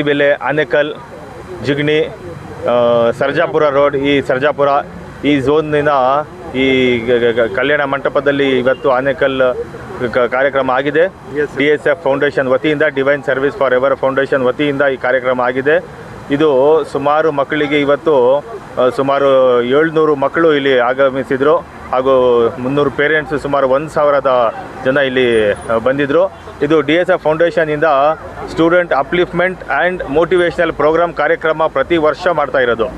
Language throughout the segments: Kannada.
ಅತ್ತಿಬೆಲೆ ಆನೇಕಲ್ ಜಿಗ್ನಿ ಸರ್ಜಾಪುರ ರೋಡ್ ಈ ಸರ್ಜಾಪುರ ಈ ಝೋನ್ನಿನ ಈ ಕಲ್ಯಾಣ ಮಂಟಪದಲ್ಲಿ ಇವತ್ತು ಆನೇಕಲ್ ಕಾರ್ಯಕ್ರಮ ಆಗಿದೆ. ಡಿ ಎಸ್ ಎಫ್ ಫೌಂಡೇಶನ್ ವತಿಯಿಂದ divine service for ever foundation ವತಿಯಿಂದ ಈ ಕಾರ್ಯಕ್ರಮ ಆಗಿದೆ. ಇದು ಸುಮಾರು ಮಕ್ಕಳಿಗೆ ಇವತ್ತು ಸುಮಾರು ಏಳ್ನೂರು ಮಕ್ಕಳು ಇಲ್ಲಿ ಆಗಮಿಸಿದರು. ಹಾಗೂ ಮುನ್ನೂರು ಪೇರೆಂಟ್ಸ್ ಸುಮಾರು ಒಂದು ಸಾವಿರದ ಜನ ಇಲ್ಲಿ ಬಂದಿದ್ದರು ಇದು D S F ಫೌಂಡೇಶನಿಂದ student upliftment and motivational programme ಕಾರ್ಯಕ್ರಮ ಪ್ರತಿ ವರ್ಷ ಮಾಡ್ತಾ ಇರೋದು.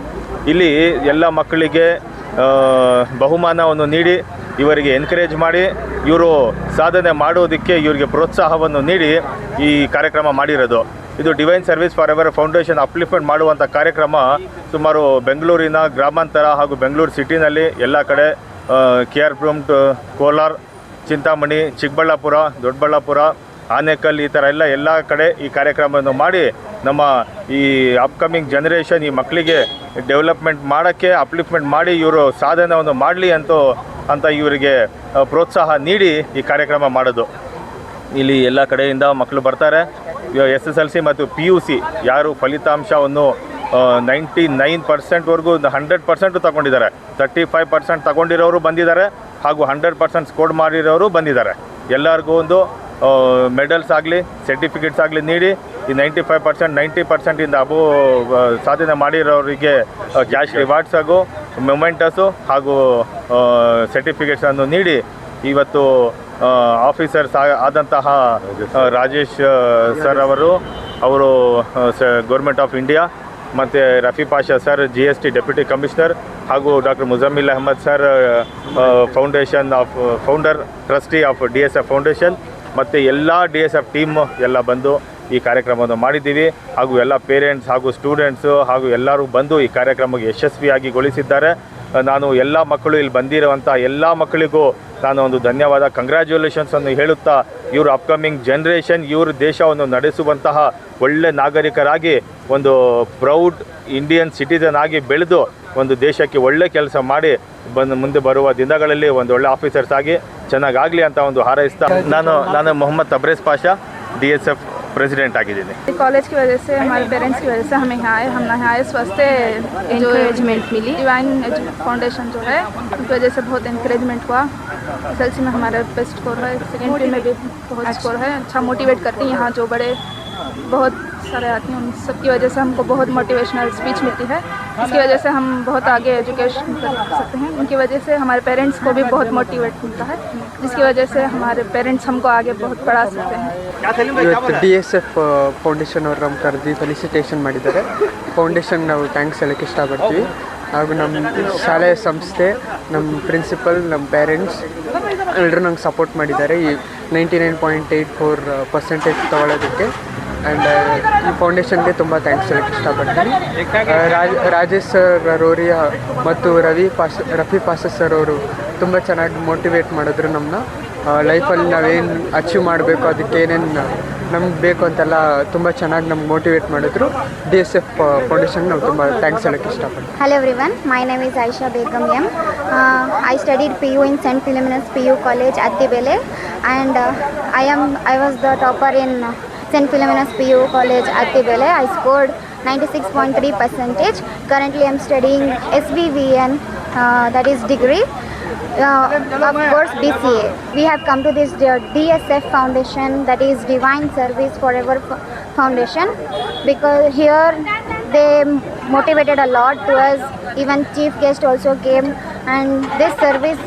ಇಲ್ಲಿ ಎಲ್ಲ ಮಕ್ಕಳಿಗೆ ಬಹುಮಾನವನ್ನು ನೀಡಿ, ಇವರಿಗೆ ಎನ್ಕರೇಜ್ ಮಾಡಿ, ಇವರು ಸಾಧನೆ ಮಾಡೋದಕ್ಕೆ ಇವರಿಗೆ ಪ್ರೋತ್ಸಾಹವನ್ನು ನೀಡಿ ಈ ಕಾರ್ಯಕ್ರಮ ಮಾಡಿರೋದು. ಇದು divine service for ever foundation upliftment ಮಾಡುವಂಥ ಕಾರ್ಯಕ್ರಮ. ಸುಮಾರು ಬೆಂಗಳೂರಿನ ಗ್ರಾಮಾಂತರ ಹಾಗೂ ಬೆಂಗಳೂರು ಸಿಟಿನಲ್ಲಿ ಎಲ್ಲ ಕಡೆ ಕೆ ಆರ್ ಕೋಲಾರ್ ಚಿಂತಾಮಣಿ ಚಿಕ್ಕಬಳ್ಳಾಪುರ ದೊಡ್ಡಬಳ್ಳಾಪುರ ಆನೇಕಲ್ ಈ ಥರ ಎಲ್ಲ ಎಲ್ಲ ಕಡೆ ಈ ಕಾರ್ಯಕ್ರಮವನ್ನು ಮಾಡಿ ನಮ್ಮ ಈ ಅಪ್ಕಮಿಂಗ್ ಜನ್ರೇಷನ್ ಈ ಮಕ್ಕಳಿಗೆ ಡೆವಲಪ್ಮೆಂಟ್ ಮಾಡೋಕ್ಕೆ ಅಪ್ಲಿಫ್ಮೆಂಟ್ ಮಾಡಿ ಇವರು ಸಾಧನವನ್ನು ಮಾಡಲಿ ಅಂತೂ ಅಂತ ಇವರಿಗೆ ಪ್ರೋತ್ಸಾಹ ನೀಡಿ ಈ ಕಾರ್ಯಕ್ರಮ ಮಾಡೋದು. ಇಲ್ಲಿ ಎಲ್ಲ ಕಡೆಯಿಂದ ಮಕ್ಕಳು ಬರ್ತಾರೆ. ಎಸ್ ಎಸ್ ಎಲ್ ಸಿ ಮತ್ತು ಪಿ ಯು ಸಿ ಯಾರು ಫಲಿತಾಂಶವನ್ನು ನೈಂಟಿ ನೈನ್ ಪರ್ಸೆಂಟ್ವರೆಗೂ ಹಂಡ್ರೆಡ್ ಪರ್ಸೆಂಟು ತೊಗೊಂಡಿದ್ದಾರೆ. ತರ್ಟಿ ಫೈವ್ ಪರ್ಸೆಂಟ್ ತಗೊಂಡಿರೋರು ಬಂದಿದ್ದಾರೆ. ಹಾಗೂ ಹಂಡ್ರೆಡ್ ಪರ್ಸೆಂಟ್ ಸ್ಕೋರ್ ಮಾಡಿರೋರು ಬಂದಿದ್ದಾರೆ. ಎಲ್ಲರಿಗೂ ಒಂದು ಮೆಡಲ್ಸ್ ಆಗಲಿ, ಸರ್ಟಿಫಿಕೇಟ್ಸ್ ಆಗಲಿ ನೀಡಿ, ಈ ನೈಂಟಿ ಫೈವ್ ಪರ್ಸೆಂಟ್, ನೈಂಟಿ ಪರ್ಸೆಂಟಿಂದ ಅಬು ಸಾಧನೆ ಮಾಡಿರೋರಿಗೆ ಕ್ಯಾಶ್ ರಿವಾರ್ಡ್ಸ್ ಹಾಗೂ ಮೊಮೆಂಟಸು ಹಾಗೂ ಸರ್ಟಿಫಿಕೇಟ್ಸನ್ನು ನೀಡಿ, ಇವತ್ತು ಆಫೀಸರ್ಸ್ ಆದಂತಹ ರಾಜೇಶ್ ಸರ್ ಅವರು ಅವರು ಗೌರ್ಮೆಂಟ್ ಆಫ್ ಇಂಡಿಯಾ ಮತ್ತು Rafi Pasha sir G S T deputy commissioner ಹಾಗೂ doctor Muzammil Ahmed sir foundation of founder trustee of D S F foundation ಮತ್ತು ಎಲ್ಲ ಡಿ ಎಸ್ ಎಫ್ ಟೀಮ್ ಎಲ್ಲ ಬಂದು ಈ ಕಾರ್ಯಕ್ರಮವನ್ನು ಮಾಡಿದ್ದೀವಿ. ಹಾಗೂ ಎಲ್ಲ ಪೇರೆಂಟ್ಸ್ ಹಾಗೂ ಸ್ಟೂಡೆಂಟ್ಸು ಹಾಗೂ ಎಲ್ಲರೂ ಬಂದು ಈ ಕಾರ್ಯಕ್ರಮಕ್ಕೆ ಯಶಸ್ವಿಯಾಗಿ ಗೊಳಿಸಿದ್ದಾರೆ ನಾನು ಎಲ್ಲ ಮಕ್ಕಳು ಇಲ್ಲಿ ಬಂದಿರುವಂಥ ಎಲ್ಲ ಮಕ್ಕಳಿಗೂ ನಾನು ಒಂದು ಧನ್ಯವಾದ. ಕಂಗ್ರ್ಯಾಚುಲೇಷನ್ಸನ್ನು ಹೇಳುತ್ತಾ, ಇವರು ಅಪ್ಕಮಿಂಗ್ ಜನ್ರೇಷನ್ ಇವರು ದೇಶವನ್ನು ನಡೆಸುವಂತಹ ಒಳ್ಳೆ ನಾಗರಿಕರಾಗಿ, ಒಂದು ಪ್ರೌಡ್ ಇಂಡಿಯನ್ ಸಿಟಿಸನ್ ಆಗಿ ಬೆಳೆದು, ಒಂದು ದೇಶಕ್ಕೆ ಒಳ್ಳೆ ಕೆಲಸ ಮಾಡಿ ಬಂದು ಮುಂದೆ ಬರುವ ದಿನಗಳಲ್ಲಿ ಒಂದು ಒಳ್ಳೆ ಆಫೀಸರ್ಸ್ ಆಗಿ ಚೆನ್ನಾಗಾಗಲಿ ಅಂತ ಒಂದು ಹಾರೈಸ್ತಾ ನಾನು ನಾನು Mohammed Tabrez Pasha D S F president ಆಗಿದ್ದೀನಿ कॉलेज की वजह से हमारे पेरेंट्स की वजह से हमें यहाँ आए हम यहाँ आए इस वास्ते Encouragement मिली। डिवाइन फाउंडेशन जो है उनकी वजह से बहुत इंकरेजमेंट हुआ एस में हमारा बेस्ट स्कोर है सेकेंड पी में भी बहुत स्कोर है अच्छा मोटिवेट करती हैं यहाँ जो बड़े बहुत सारे आते हैं उन सबकी वजह से हमको बहुत मोटिवेशनल स्पीच मिलती है इसकी वजह से हम बहुत आगे एजुकेशन कर सकते हैं उनकी वजह से हमारे पेरेंट्स को भी बहुत मोटिवेट मिलता है जिसकी वजह से हमारे पेरेंट्स हमको आगे बहुत बढ़ा सकते हैं ಇವತ್ತು ಡಿ ಎಸ್ ಎಫ್ ಫೌಂಡೇಶನ್ ಅವರು ನಮ್ಮ ಕರೆದು ಫೆಲಿಸಿಟೇಷನ್ ಮಾಡಿದ್ದಾರೆ ಫೌಂಡೇಶನ್ ನಾವು ಥ್ಯಾಂಕ್ಸ್ ಹೇಳಕ್ಕೆ ಇಷ್ಟಪಡ್ತೀವಿ ಹಾಗೂ ನಮ್ಮ ಶಾಲೆಯ ಸಂಸ್ಥೆ ನಮ್ಮ ಪ್ರಿನ್ಸಿಪಲ್ ನಮ್ಮ ಪೇರೆಂಟ್ಸ್ ಎಲ್ಲರೂ ನಂಗೆ ಸಪೋರ್ಟ್ ಮಾಡಿದ್ದಾರೆ ಈ ninety nine point eight four percentage ತೊಗೊಳೋದಕ್ಕೆ and ಈ ಫೌಂಡೇಶನ್ಗೆ ತುಂಬ ಥ್ಯಾಂಕ್ಸ್ ಹೇಳಕ್ಕೆ ಇಷ್ಟಪಡ್ತೀನಿ. ರಾಜ್ ರಾಜೇಶ್ ಸರ್ ರೋರಿಯಾ ಮತ್ತು ರವಿ ಪಾಸ್ ರಫಿ ಪಾಸ ಸರ್ ಅವರು ತುಂಬ ಚೆನ್ನಾಗಿ ಮೋಟಿವೇಟ್ ಮಾಡಿದ್ರು ನಮ್ಮನ್ನ ಲೈಫಲ್ಲಿ ನಾವೇನು ಅಚೀವ್ ಮಾಡಬೇಕು ಅದಕ್ಕೆ ಏನೇನು ನಮ್ಗೆ ಬೇಕು ಅಂತೆಲ್ಲ ತುಂಬ ಚೆನ್ನಾಗಿ ನಮ್ಗೆ ಮೋಟಿವೇಟ್ ಮಾಡಿದ್ರು. ಡಿ ಎಸ್ ಎಫ್ ಫೌಂಡೇಶನ್ ನಾವು ತುಂಬ ಥ್ಯಾಂಕ್ಸ್ ಹೇಳೋಕ್ಕೆ ಇಷ್ಟಪಡ್ತೀವಿ hello everyone, my name is Aisha Begum M. M I studied P U in saint PU P U college and and I am I was the topper in uh, St. Philomena's PU College at Tibele. I scored 96.3 percentage. Currently I am studying SVVN uh, that is degree. Uh, of course BCA. We have come to this uh, DSF Foundation that is Divine Service Forever Foundation because here they motivated a lot to us. Even chief guest also came, and this service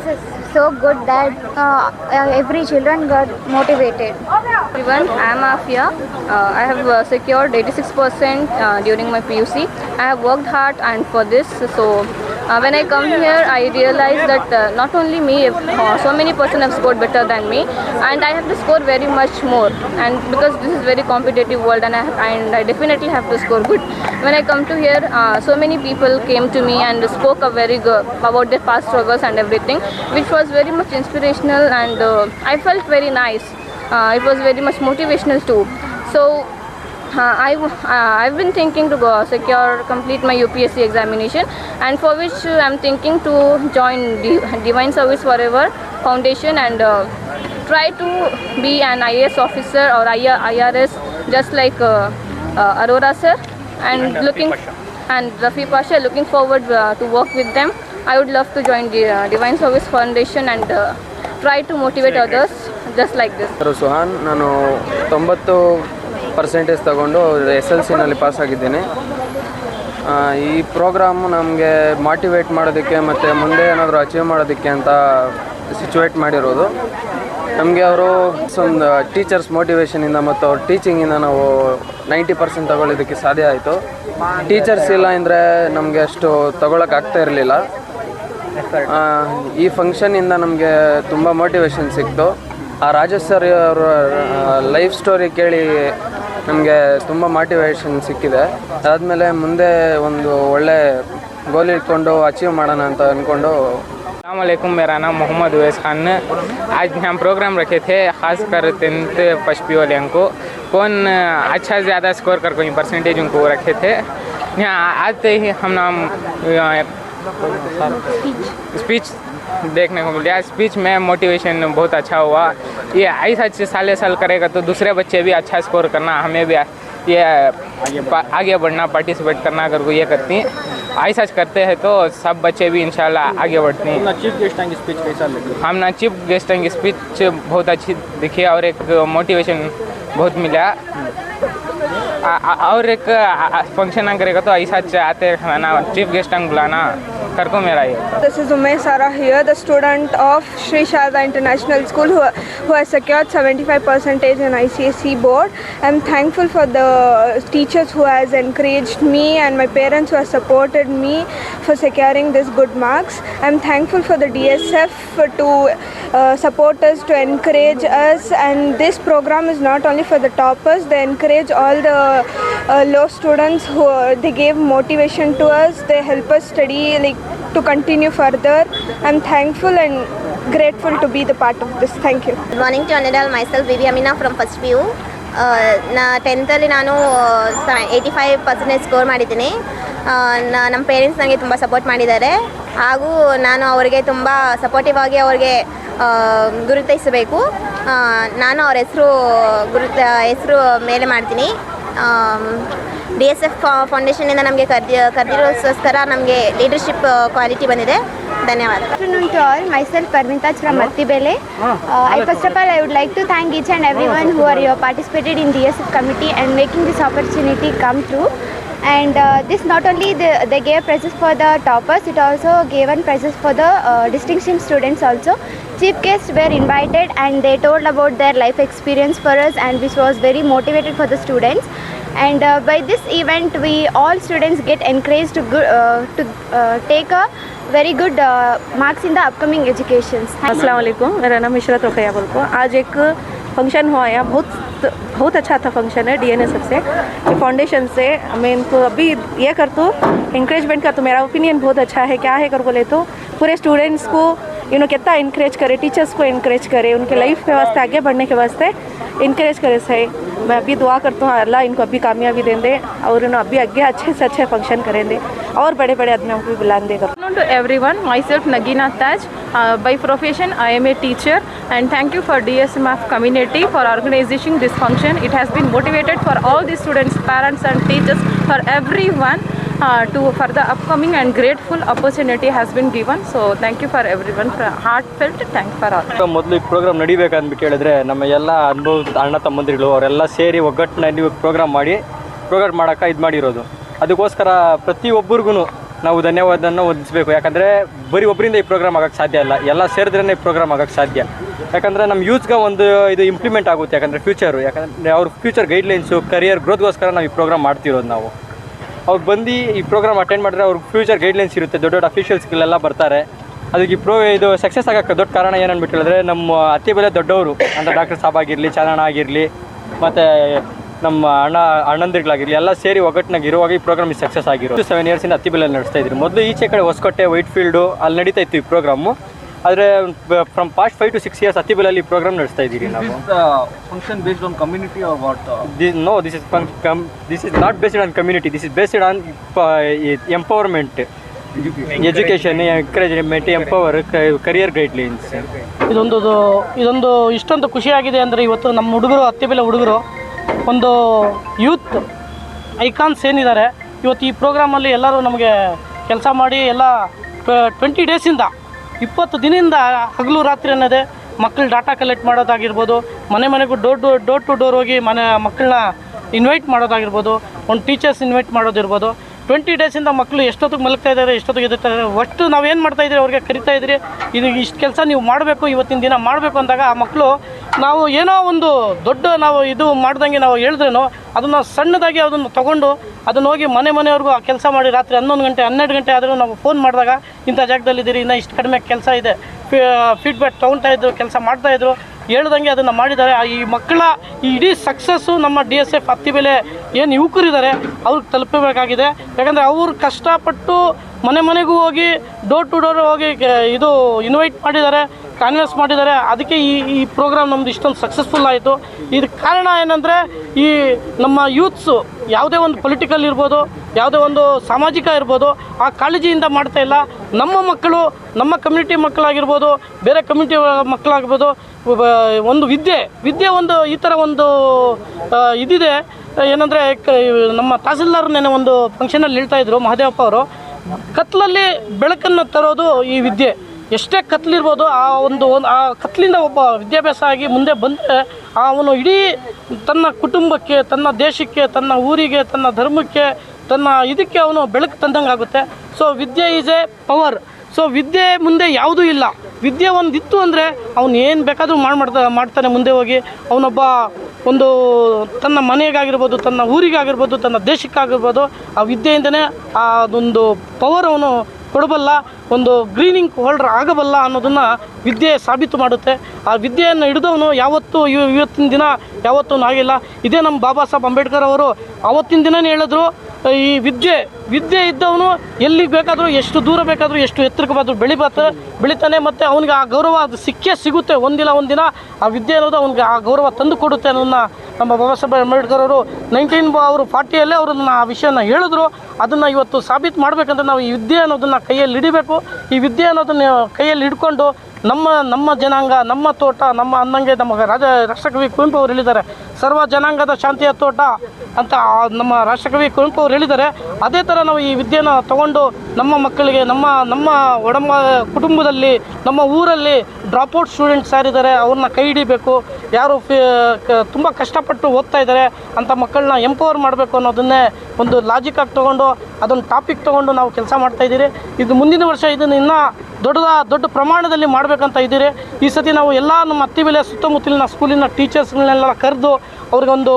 so good that uh, uh, every children got motivated. everyone, I am Afia. Uh, I have uh, secured 86% uh, during my PUC. I have worked hard and for this, so uh, when I come here, I realize that uh, not only me, uh, so many person have scored better than me, and I have to score very much more. And because this is very competitive world, and I and I definitely have to score good. When I come to here, uh, so many people came to me and spoke a very good about their past struggles and everything, which was very much inspirational, and uh, I felt very nice uh, it was very much motivational too. So uh, I, uh, I've been thinking to go secure, complete my UPSC examination and for which uh, I'm thinking to join Di- Divine Service Forever Foundation and uh, try to be an IAS officer or IR, IRS just like uh, uh, Arora sir and looking and Rafi Pasha looking forward uh, to work with them. I would love to join the uh, Divine Service Foundation and uh, try to motivate others just like this. ಹೆಸರು ಸುಹಾನ್ ನಾನು ತೊಂಬತ್ತು percentage ತಗೊಂಡು ಎಸ್ ಎಲ್ ಸಿನಲ್ಲಿ ಪಾಸ್ ಆಗಿದ್ದೀನಿ. ಈ ಪ್ರೋಗ್ರಾಮ್ ನಮಗೆ ಮೋಟಿವೇಟ್ ಮಾಡೋದಕ್ಕೆ ಮತ್ತು ಮುಂದೆ ಏನಾದರೂ ಅಚೀವ್ ಮಾಡೋದಕ್ಕೆ ಅಂತ ಸಿಚುವೇಟ್ ಮಾಡಿರೋದು. ನಮಗೆ ಅವರು ಒಂದು ಟೀಚರ್ಸ್ ಮೋಟಿವೇಶನಿಂದ ಮತ್ತು ಅವ್ರ ಟೀಚಿಂಗಿಂದ ನಾವು ನೈಂಟಿ ಪರ್ಸೆಂಟ್ ತಗೊಳ್ಳೋದಕ್ಕೆ ಸಾಧ್ಯ ಆಯಿತು. ಟೀಚರ್ಸ್ ಇಲ್ಲ ಅಂದರೆ ನಮಗೆ ಅಷ್ಟು ತಗೊಳಕ್ಕೆ ಆಗ್ತಾ ಇರಲಿಲ್ಲ. ಈ ಫಂಕ್ಷನಿಂದ ನಮಗೆ ತುಂಬ ಮೋಟಿವೇಶನ್ ಸಿಕ್ತು. ಆ ರಾಜೇಶ್ ಸರ್ ಅವರ ಲೈಫ್ ಸ್ಟೋರಿ ಕೇಳಿ ನಮಗೆ ತುಂಬ ಮೋಟಿವೇಶನ್ ಸಿಕ್ಕಿದೆ ಅದಾದಮೇಲೆ ಮುಂದೆ ಒಂದು ಒಳ್ಳೆ ಗೋಲ್ ಇಟ್ಕೊಂಡು ಅಚೀವ್ ಮಾಡೋಣ ಅಂತ ಅಂದ್ಕೊಂಡು अलैक्म मेरा नाम मोहम्मद उवैस खान है आज हम प्रोग्राम रखे थे खासकर टेंथ फर्स्ट पी वाले को कौन अच्छा ज़्यादा स्कोर कर कोई परसेंटेज उनको रखे थे यहाँ आते ही हम नाम स्पीच देखने को मिला स्पीच में मोटिवेशन बहुत अच्छा हुआ। ये ऐसा साले साल करेगा तो दूसरे बच्चे भी अच्छा स्कोर करना हमें भी ये आगे बढ़ना पार्टिसिपेट करना अगर वो ये करती हैं। ऐसा करते हैं तो सब बच्चे भी इंशाल्लाह आगे बढ़ते हैं। चीफ गेस्ट स्पीच कैसा लगी? हम ना चीफ गेस्ट की स्पीच बहुत अच्छी दिखी और एक मोटिवेशन बहुत मिला। आ- आ- और एक फ़ंक्शन करेगा तो ऐसा आते हैं चीफ गेस्ट बुलाना। This is Umesh Sara here, the student of Sri Sharda International School who, who has secured 75% in ICSE board. I'm thankful for the teachers who has encouraged me and my parents who has supported me for securing these good marks. I'm thankful for the DSF to uh, support us, to encourage us and this program is not only for the toppers, they encourage all the uh, low students who they gave motivation to us, they help us study like to continue further. I'm thankful and grateful to be the part of this. Thank you. Good morning to ಅನಿಡಲ್ myself ವಿವಿ Amina from first P U ನಾ ಟೆಂತಲ್ಲಿ ನಾನು ಏಯ್ಟಿ ಫೈವ್ ಪರ್ಸೆಂಟೇಜ್ ಸ್ಕೋರ್ ಮಾಡಿದ್ದೀನಿ ನಮ್ಮ ಪೇರೆಂಟ್ಸ್ ನನಗೆ ತುಂಬ ಸಪೋರ್ಟ್ ಮಾಡಿದ್ದಾರೆ ಹಾಗೂ ನಾನು ಅವರಿಗೆ ತುಂಬ ಸಪೋರ್ಟಿವ್ ಆಗಿ ಅವ್ರಿಗೆ ಗುರುತಿಸಬೇಕು ನಾನು ಅವ್ರ ಹೆಸರು, ಗುರುತ ಹೆಸರು ಮೇಲೆ ಮಾಡ್ತೀನಿ ಡಿ ಎಸ್ ಎಫ್ ಫೌಂಡೇಶನಿಂದ ನಮಗೆ ಕರ್ದಿ ಕರೆದಿರೋಸ್ಕರ ನಮಗೆ ಲೀಡರ್ಶಿಪ್ ಕ್ವಾಲಿಟಿ ಬಂದಿದೆ. ಧನ್ಯವಾದ. Afternoon to all myself Parmitaj from Attibele I first of all I would like to thank each and every one who are your participated in D S F committee and making this opportunity come true And uh, this not only the, they gave prizes for the toppers, it also given prizes for the uh, distinction students also. Chief guests were invited and they told about their life experience for us and which was very motivated for the students. And uh, by this event, we all students get encouraged to go, uh, to uh, take a very good uh, marks in the upcoming educations. अस्सलाम वालेकुम मेरा नाम इशरत रुखैया बुल्को आज एक फंक्शन हुआ है बहुत बहुत अच्छा था फ़ंक्शन है डी एन एस से फाउंडेशन से मैं इनको अभी ये कर तो इंकरेजमेंट का तो मेरा ओपिनियन बहुत अच्छा है क्या है कर बोले तो पूरे स्टूडेंट्स को यू नो कितना इंकरेज करे टीचर्स को इंकरेज करे उनके लाइफ के वास्ते आगे बढ़ने के वास्ते इंकरेज करे सही मैं अभी दुआ करता हूँ अल्लाह इनको अभी कामयाबी दें दे और इन्होंने अभी आगे अच्छे से अच्छे फ़ंक्शन करेंगे और बड़े बड़े आदमियों को भी बुला बुलाने कर afternoon to everyone. Myself Nagina Taj. Uh, by profession, I am a teacher, and thank you for DSMF community for organizing this function. It has been motivated for all the students, parents, and teachers, for everyone. Uh, to for the upcoming and grateful opportunity has been given. So thank you for everyone. For heartfelt thank for all. ಮೊದಲು ಈ ಪ್ರೋಗ್ರಾಮ್ ನಡಿಬೇಕಂದ್ಬಿಟ್ಟು ಹೇಳಿದ್ರೆ ನಮ್ಮ ಎಲ್ಲ ಅನುಭವ ಅಣ್ಣ ತಮ್ಮಂದಿರು ಅವರೆಲ್ಲ ಸೇರಿ ಒಗ್ಗಟ್ಟಿನಲ್ಲಿ ಪ್ರೋಗ್ರಾಮ್ ಮಾಡಿ ಪ್ರೋಗ್ರಾಮ್ ಮಾಡೋಕೆ ಇದು ಮಾಡಿರೋದು ಅದಕ್ಕೋಸ್ಕರ ಪ್ರತಿಯೊಬ್ಬರಿಗೂ ನಾವು ಧನ್ಯವಾದನ ಒದಿಸ್ಬೇಕು ಯಾಕಂದರೆ ಬರೀ ಒಬ್ಬರಿಂದ ಈ ಪ್ರೋಗ್ರಾಮ್ ಆಗೋಕ್ಕೆ ಸಾಧ್ಯ ಇಲ್ಲ. ಎಲ್ಲ ಸೇರಿದ್ರೇ ಈ ಪ್ರೋಗ್ರಾಮ್ ಆಗೋಕ್ಕೆ ಸಾಧ್ಯ. ಯಾಕಂದರೆ ನಮ್ಮ ಯೂತ್ಗೆ ಒಂದು ಇದು ಇಂಪ್ಲಿಮೆಂಟ್ ಆಗುತ್ತೆ. ಯಾಕಂದರೆ ಫ್ಯೂಚರು ಯಾಕಂದರೆ ಅವ್ರ ಫ್ಯೂಚರ್ ಗೈಡ್ಲೈನ್ಸು ಕರಿಯರ್ ಗ್ರೋತ್ಗೋಸ್ಕರ ನಾವು ಈ ಪ್ರೋಗ್ರಾಮ್ ಮಾಡ್ತಿರೋದು ನಾವು. ಅವ್ರು ಬಂದು ಈ ಪ್ರೋಗ್ರಾಮ್ ಅಟೆಂಡ್ ಮಾಡಿದ್ರೆ ಅವ್ರಿಗೆ ಫ್ಯೂಚರ್ ಗೈಡ್ಲೈನ್ಸ್ ಇರುತ್ತೆ. ದೊಡ್ಡ ದೊಡ್ಡ ಅಫಿಷಿಯಲ್ಸ್ಗಳೆಲ್ಲ ಬರ್ತಾರೆ. ಅದಕ್ಕೆ ಈ ಪ್ರೋ ಇದು ಸಕ್ಸಸ್ ಆಗೋಕ್ಕೆ ದೊಡ್ಡ ಕಾರಣ ಏನಂದ್ಬಿಟ್ಟು ಹೇಳಿದ್ರೆ ನಮ್ಮ ಅತಿ ಬೆಲೆ ದೊಡ್ಡವರು, ಅಂದರೆ ಡಾಕ್ಟರ್ ಸಾಬ್ ಆಗಿರಲಿ ಚಾರಣ ಆಗಿರಲಿ, ಮತ್ತು ನಮ್ಮ ಅಣ್ಣ ಅಣ್ಣಂದಿರ್ಗಳಾಗಿರಲಿ ಎಲ್ಲ ಸೇರಿ ಒಗ್ಗಟ್ಟಿನಾಗ ಇರುವಾಗ ಈ ಪ್ರೋಗ್ರಾಮ್ ಸಕ್ಸಸ್ ಆಗಿರೋ ಸೆವೆನ್ ಇಯರ್ಸಿಂದ ಇಂದ ಬೆಲೆ ನಡೆಸ್ತಾ ಇದ್ರು. ಮೊದಲು ಈಚೆ ಕಡೆ ಹೊಸಕೋಟೆ ವೈಟ್ ಫೀಲ್ಡು ಅಲ್ಲಿ ನಡೀತಾ ಇತ್ತು ಈ ಪ್ರೋಗ್ರಾಮು ಆದರೆ from past five to six years ಅತಿ ಬೆಲೆಯಲ್ಲಿ ಈ ಪ್ರೋಗ್ರಾಮ್ ನಡೆಸ್ತಾ ಇದ್ದೀರಿ ನಾವು. Function based on community no this is this is not based on community this is based on empowerment This encouragement empower career career guidelines. ಇದೊಂದು ಇದೊಂದು ಇಷ್ಟೊಂದು ಖುಷಿಯಾಗಿದೆ ಅಂದರೆ ಇವತ್ತು ನಮ್ಮ ಹುಡುಗರು ಹತ್ತಿ ಬೆಲೆ ಹುಡುಗರು ಒಂದು ಯೂತ್ ಐಕಾನ್ಸ್ ಏನಿದ್ದಾರೆ, ಇವತ್ತು ಈ ಪ್ರೋಗ್ರಾಮಲ್ಲಿ ಎಲ್ಲರೂ ನಮಗೆ ಕೆಲಸ ಮಾಡಿ ಎಲ್ಲ ಟ್ವೆಂಟಿ ಡೇಸಿಂದ, ಇಪ್ಪತ್ತು ದಿನದಿಂದ ಹಗಲು ರಾತ್ರಿ ಅನ್ನೋದೇ ಮಕ್ಕಳು ಡಾಟಾ ಕಲೆಕ್ಟ್ ಮಾಡೋದಾಗಿರ್ಬೋದು, ಮನೆ ಮನೆಗೂ door door door to door ಹೋಗಿ ಮನೆ ಮಕ್ಕಳನ್ನ ಇನ್ವೈಟ್ ಮಾಡೋದಾಗಿರ್ಬೋದು, ಒಂದು ಟೀಚರ್ಸ್ ಇನ್ವೈಟ್ ಮಾಡೋದಿರ್ಬೋದು. ಟ್ವೆಂಟಿ ಡೇಸಿಂದ ಮಕ್ಕಳು ಎಷ್ಟೊತ್ತಿಗೆ ಮಲಗ್ತಾ ಇದ್ದಾರೆ, ಎಷ್ಟೊತ್ತಿಗೆ ಇದ್ದಾರೆ, ಒಟ್ಟು ನಾವು ಏನು ಮಾಡ್ತಾ ಇದ್ದೀರಿ, ಅವ್ರಿಗೆ ಕರಿತಾ ಇದ್ದೀರಿ, ಇದು ಇಷ್ಟು ಕೆಲಸ ನೀವು ಮಾಡಬೇಕು, ಇವತ್ತಿನ ದಿನ ಮಾಡಬೇಕು ಅಂದಾಗ ಆ ಮಕ್ಕಳು ನಾವು ಏನೋ ಒಂದು ದೊಡ್ಡ ನಾವು ಇದು ಮಾಡ್ದಂಗೆ ನಾವು ಹೇಳಿದ್ರೇನು ಅದನ್ನು ಸಣ್ಣದಾಗಿ ಅದನ್ನು ತೊಗೊಂಡು ಅದನ್ನು ಹೋಗಿ ಮನೆ ಮನೆಯವ್ರಿಗೂ ಆ ಕೆಲಸ ಮಾಡಿ ರಾತ್ರಿ ಹನ್ನೊಂದು ಗಂಟೆ, ಹನ್ನೆರಡು ಗಂಟೆ ಆದರೂ ನಾವು ಫೋನ್ ಮಾಡಿದಾಗ ಇಂಥ ಜಾಗದಲ್ಲಿದ್ದೀರಿ, ಇನ್ನೂ ಇಷ್ಟು ಕಡಿಮೆ ಕೆಲಸ ಇದೆ ಫೀಡ್ಬ್ಯಾಕ್ ತೊಗೊಳ್ತಾ ಇದ್ರು, ಕೆಲಸ ಮಾಡ್ತಾಯಿದ್ರು ಹೇಳ್ದಂಗೆ ಅದನ್ನು ಮಾಡಿದ್ದಾರೆ. ಈ ಮಕ್ಕಳ ಈ ಇಡೀ ಸಕ್ಸಸ್ಸು ನಮ್ಮ D S F Attibele ಏನು ಯುವಕರಿದ್ದಾರೆ, ಅವ್ರಿಗೆ ತಲುಪಬೇಕಾಗಿದೆ. ಯಾಕಂದರೆ ಅವರು ಕಷ್ಟಪಟ್ಟು ಮನೆ ಮನೆಗೂ ಹೋಗಿ ಡೋರ್ ಟು ಡೋರ್ ಹೋಗಿ, ಇದು ಇನ್ವೈಟ್ ಮಾಡಿದ್ದಾರೆ. ಕಾನ್ವೆನ್ಸ್ ಮಾಡಿದ್ದಾರೆ. ಅದಕ್ಕೆ ಈ ಈ ಪ್ರೋಗ್ರಾಮ್ ನಮ್ದು ಇಷ್ಟೊಂದು ಸಕ್ಸಸ್ಫುಲ್ ಆಯಿತು. ಇದಕ್ಕೆ ಕಾರಣ ಏನಂದರೆ ಈ ನಮ್ಮ ಯೂತ್ಸು ಯಾವುದೇ ಒಂದು ಪೊಲಿಟಿಕಲ್ ಇರ್ಬೋದು, ಯಾವುದೇ ಒಂದು ಸಾಮಾಜಿಕ ಇರ್ಬೋದು, ಆ ಕಾಳಜಿಯಿಂದ ಮಾಡ್ತಾ ಇಲ್ಲ. ನಮ್ಮ ಮಕ್ಕಳು, ನಮ್ಮ ಕಮ್ಯುನಿಟಿ ಮಕ್ಕಳಾಗಿರ್ಬೋದು, ಬೇರೆ ಕಮ್ಯುನಿಟಿ ಮಕ್ಕಳಾಗಿರ್ಬೋದು ಒಂದು ವಿದ್ಯೆ ವಿದ್ಯೆ ಒಂದು ಈ ಥರ ಒಂದು ಇದಿದೆ. ಏನಂದರೆ ನಮ್ಮ ತಹಸೀಲ್ದಾರ್ ನೆನೆ ಒಂದು ಫಂಕ್ಷನಲ್ಲಿ ಹೇಳ್ತಾ ಇದ್ರು ಮಹದೇವಪ್ಪ ಅವರು. ಕತ್ತಲಲ್ಲಿ ಬೆಳಕನ್ನು ತರೋದು ಈ ವಿದ್ಯೆ. ಎಷ್ಟೇ ಕತ್ಲಿರ್ಬೋದು, ಆ ಒಂದು ಆ ಕತ್ಲಿಂದ ಒಬ್ಬ ವಿದ್ಯಾಭ್ಯಾಸ ಆಗಿ ಮುಂದೆ ಬಂದರೆ ಅವನು ಇಡೀ ತನ್ನ ಕುಟುಂಬಕ್ಕೆ, ತನ್ನ ದೇಶಕ್ಕೆ, ತನ್ನ ಊರಿಗೆ, ತನ್ನ ಧರ್ಮಕ್ಕೆ, ತನ್ನ ಇದಕ್ಕೆ ಅವನು ಬೆಳಕು ತಂದಂಗೆ ಆಗುತ್ತೆ. ಸೊ ವಿದ್ಯೆ ಈಸ್ ಎ ಪವರ್ ಸೊ ವಿದ್ಯೆ ಮುಂದೆ ಯಾವುದೂ ಇಲ್ಲ. ವಿದ್ಯೆ ಒಂದು ಇತ್ತು ಅಂದರೆ ಅವನು ಏನು ಬೇಕಾದರೂ ಮಾಡಿ ಮಾಡ್ತಾ ಮಾಡ್ತಾನೆ ಮುಂದೆ ಹೋಗಿ. ಅವನೊಬ್ಬ ಒಂದು ತನ್ನ ಮನೆಗಾಗಿರ್ಬೋದು, ತನ್ನ ಊರಿಗಾಗಿರ್ಬೋದು, ತನ್ನ ದೇಶಕ್ಕಾಗಿರ್ಬೋದು, ಆ ವಿದ್ಯೆಯಿಂದನೇ ಅದೊಂದು ಪವರ್ ಅವನು ಕೊಡಬಲ್ಲ. ಒಂದು ಗ್ರೀನಿಂಗ್ ಹೋಲ್ಡರ್ ಆಗಬಲ್ಲ ಅನ್ನೋದನ್ನು ವಿದ್ಯೆ ಸಾಬೀತು ಮಾಡುತ್ತೆ. ಆ ವಿದ್ಯೆಯನ್ನು ಹಿಡಿದವನು ಯಾವತ್ತೂ ಇವ- ಇವತ್ತಿನ ದಿನ ಯಾವತ್ತೂ ಆಗಿಲ್ಲ ಇದೇ ನಮ್ಮ ಬಾಬಾ ಸಾಹೇಬ್ ಅಂಬೇಡ್ಕರ್ ಅವರು ಆವತ್ತಿನ ದಿನನೇ ಹೇಳಿದ್ರು ಈ ವಿದ್ಯೆ ವಿದ್ಯೆ ಇದ್ದವನು ಎಲ್ಲಿಗೆ ಬೇಕಾದರೂ, ಎಷ್ಟು ದೂರ ಬೇಕಾದರೂ, ಎಷ್ಟು ಎತ್ತರಕ್ಕೆ ಬಾದ್ರೂ ಬೆಳಿಬತ್ತೆ ಬೆಳಿತಾನೆ ಮತ್ತು ಅವನಿಗೆ ಆ ಗೌರವ, ಅದು ಸಿಕ್ಕೇ ಸಿಗುತ್ತೆ. ಒಂದಿಲ್ಲ ಒಂದಿನ ಆ ವಿದ್ಯೆ ಅನ್ನೋದು ಅವನಿಗೆ ಆ ಗೌರವ ತಂದು ಕೊಡುತ್ತೆ ಅನ್ನೋದನ್ನ ನಮ್ಮ ಬಾಬಾ ಸಾಹೇಬ್ ಅಂಬೇಡ್ಕರ್ ಅವರು ನೈನ್ಟೀನ್ ಅವರು ಫಾರ್ಟಿಯಲ್ಲೇ ಅವರು ಆ ವಿಷಯನ ಹೇಳಿದ್ರು. ಅದನ್ನು ಇವತ್ತು ಸಾಬೀತು ಮಾಡಬೇಕಂದ್ರೆ ನಾವು ಈ ವಿದ್ಯೆ ಅನ್ನೋದನ್ನು ಕೈಯಲ್ಲಿ ಹಿಡಿಬೇಕು. ಈ ವಿದ್ಯೆ ಅನ್ನೋದನ್ನು ಕೈಯಲ್ಲಿ ಹಿಡ್ಕೊಂಡು ನಮ್ಮ ನಮ್ಮ ಜನಾಂಗ, ನಮ್ಮ ತೋಟ, ನಮ್ಮ ಅನ್ನಂಗೆ, ನಮ್ಮ ರಾಜ ರಾಷ್ಟ್ರಕವಿ ಕುವೆಂಪು ಅವರು ಹೇಳಿದ್ದಾರೆ. ಸರ್ವ ಜನಾಂಗದ ಶಾಂತಿಯ ತೋಟ ಅಂತ ನಮ್ಮ ರಾಷ್ಟ್ರಕವಿ ಕುವೆಂಪು ಅವರು ಹೇಳಿದ್ದಾರೆ. ಅದೇ ಥರ ನಾವು ಈ ವಿದ್ಯೆನ ತಗೊಂಡು ನಮ್ಮ ಮಕ್ಕಳಿಗೆ, ನಮ್ಮ ನಮ್ಮ ಒಡಂಬ ಕುಟುಂಬದಲ್ಲಿ, ನಮ್ಮ ಊರಲ್ಲಿ ಡ್ರಾಪ್ಔಟ್ ಸ್ಟೂಡೆಂಟ್ಸ್ ಯಾರಿದ್ದಾರೆ, ಅವ್ರನ್ನ ಕೈ ಹಿಡಿಬೇಕು. ಯಾರು ತುಂಬ ಕಷ್ಟಪಟ್ಟು ಓದ್ತಾ ಇದ್ದಾರೆ ಅಂಥ ಮಕ್ಕಳನ್ನ ಎಂಪವರ್ ಮಾಡಬೇಕು ಅನ್ನೋದನ್ನೇ ಒಂದು ಲಾಜಿಕಾಗಿ ತೊಗೊಂಡು, ಅದೊಂದು ಟಾಪಿಕ್ ತೊಗೊಂಡು ನಾವು ಕೆಲಸ ಮಾಡ್ತಾಯಿದ್ದೀರಿ ಇದು ಮುಂದಿನ ವರ್ಷ ಇದನ್ನು ಇನ್ನೂ ದೊಡ್ಡ ದೊಡ್ಡ ಪ್ರಮಾಣದಲ್ಲಿ ಮಾಡಬೇಕಂತ ಇದ್ದೀರಿ. ಈ ಸತಿ ನಾವು ಎಲ್ಲ ನಮ್ಮ ಅತ್ತಿಬೆಲೆ ಸುತ್ತಮುತ್ತಲಿನ ಸ್ಕೂಲಿನ ಟೀಚರ್ಸ್ಗಳನ್ನೆಲ್ಲ ಕರೆದು, ಅವ್ರಿಗೊಂದು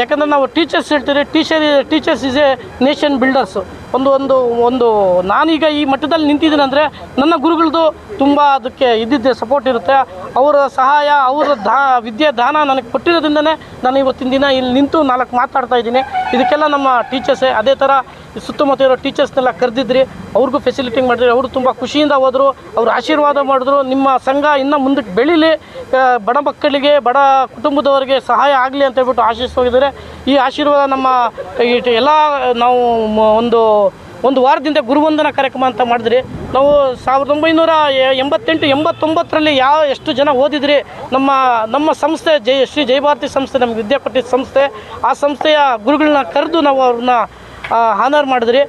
ಯಾಕಂದರೆ ನಾವು ಟೀಚರ್ಸ್ ಹೇಳ್ತೀರಿ teacher teachers is a nation builders ಒಂದು ಒಂದು ಒಂದು ನಾನೀಗ ಈ ಮಟ್ಟದಲ್ಲಿ ನಿಂತಿದ್ದೀನಿ ಅಂದರೆ ನನ್ನ ಗುರುಗಳದ್ದು ತುಂಬ ಅದಕ್ಕೆ ಇದ್ದಿದ್ದೆ ಸಪೋರ್ಟ್ ಇರುತ್ತೆ. ಅವರ ಸಹಾಯ, ಅವರ ದಾ ವಿದ್ಯೆ, ದಾನ ನನಗೆ ಕೊಟ್ಟಿರೋದ್ರಿಂದನೇ ನಾನು ಇವತ್ತಿನ ದಿನ ಇಲ್ಲಿ ನಿಂತು ನಾಲ್ಕು ಮಾತಾಡ್ತಾ ಇದ್ದೀನಿ. ಇದಕ್ಕೆಲ್ಲ ನಮ್ಮ ಟೀಚರ್ಸೇ ಅದೇ ಥರ ಸುತ್ತಮುತ್ತ ಇರೋ ಟೀಚರ್ಸ್ನೆಲ್ಲ ಕರೆದಿದ್ರಿ. ಅವ್ರಿಗೂ ಫೆಸಿಲಿಟಿ ಮಾಡಿದ್ರಿ. ಅವರು ತುಂಬ ಖುಷಿಯಿಂದ ಹೋದರು. ಅವ್ರು ಆಶೀರ್ವಾದ ಮಾಡಿದ್ರು. ನಿಮ್ಮ ಸಂಘ ಇನ್ನೂ ಮುಂದಕ್ಕೆ ಬೆಳೀಲಿ. ಬಡ ಮಕ್ಕಳಿಗೆ, ಬಡ ಕುಟುಂಬದವರಿಗೆ ಸಹಾಯ ಆಗಲಿ ಅಂತ ಹೇಳ್ಬಿಟ್ಟು ಆಶಿಸೋಗಿದ್ದಾರೆ ಈ ಆಶೀರ್ವಾದ ನಮ್ಮ ಎಲ್ಲ ನಾವು ಒಂದು ಒಂದು ವಾರದಿಂದ ಗುರುವಂದನ ಕಾರ್ಯಕ್ರಮ ಅಂತ ಮಾಡಿದ್ರಿ. ನಾವು ಸಾವಿರದ ಒಂಬೈನೂರ ಎಂಬತ್ತೆಂಟು, ಎಂಬತ್ತೊಂಬತ್ತರಲ್ಲಿ ಯಾವ ಎಷ್ಟು ಜನ ಓದಿದ್ರಿ, ನಮ್ಮ ನಮ್ಮ ಸಂಸ್ಥೆ ಜೈ, ಶ್ರೀ ಜಯಭಾರತಿ ಸಂಸ್ಥೆ, ನಮ್ಗೆ ವಿದ್ಯೆ ಕೊಟ್ಟಿದ್ದ ಸಂಸ್ಥೆ, ಆ ಸಂಸ್ಥೆಯ ಗುರುಗಳನ್ನ ಕರೆದು ನಾವು ಅವ್ರನ್ನ ಹಾನರ್ ಮಾಡಿದ್ರಿ.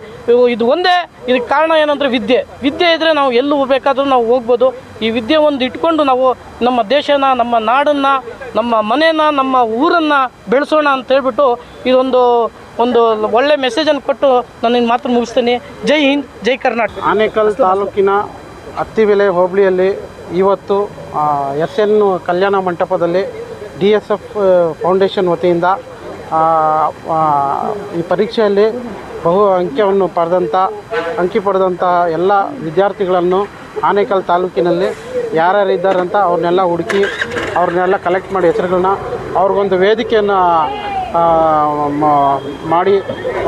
ಇದು ಒಂದೇ, ಇದಕ್ಕೆ ಕಾರಣ ಏನಂದರೆ ವಿದ್ಯೆ. ವಿದ್ಯೆ ಇದ್ದರೆ ನಾವು ಎಲ್ಲೂ ಬೇಕಾದರೂ ನಾವು ಹೋಗ್ಬೋದು. ಈ ವಿದ್ಯೆ ಒಂದು ಇಟ್ಕೊಂಡು ನಾವು ನಮ್ಮ ದೇಶನ, ನಮ್ಮ ನಾಡನ್ನು, ನಮ್ಮ ಮನೆನ ನಮ್ಮ ಊರನ್ನು ಬೆಳೆಸೋಣ ಅಂತ ಹೇಳ್ಬಿಟ್ಟು ಇದೊಂದು ಒಂದು ಒಳ್ಳೆ ಮೆಸೇಜನ್ನು ಕೊಟ್ಟು ನಾನು ಇನ್ನು ಮಾತು ಮುಗಿಸ್ತೀನಿ. ಜೈ ಹಿಂದ್ ಜೈ ಕರ್ನಾಟಕ. ಆನೇಕಲ್ ತಾಲೂಕಿನ ಅತ್ತಿಬೆಲೆ ಹೋಬಳಿಯಲ್ಲಿ ಇವತ್ತು ಎಸ್ ಎನ್ ಕಲ್ಯಾಣ ಮಂಟಪದಲ್ಲಿ ಡಿ ಎಸ್ ಎಫ್ ಫೌಂಡೇಶನ್ ವತಿಯಿಂದ ಈ ಪರೀಕ್ಷೆಯಲ್ಲಿ ಬಹು ಅಂಕ್ಯವನ್ನು ಪಡೆದಂಥ ಅಂಕಿ ಪಡೆದಂಥ ಎಲ್ಲ ವಿದ್ಯಾರ್ಥಿಗಳನ್ನು ಆನೇಕಲ್ ತಾಲೂಕಿನಲ್ಲಿ ಯಾರ್ಯಾರು ಇದ್ದಾರಂತ ಅವ್ರನ್ನೆಲ್ಲ ಹುಡುಕಿ ಅವ್ರನ್ನೆಲ್ಲ ಕಲೆಕ್ಟ್ ಮಾಡಿ ಹೆಸರುಗಳನ್ನ ಅವ್ರಿಗೊಂದು ವೇದಿಕೆಯನ್ನು ಮಾಡಿ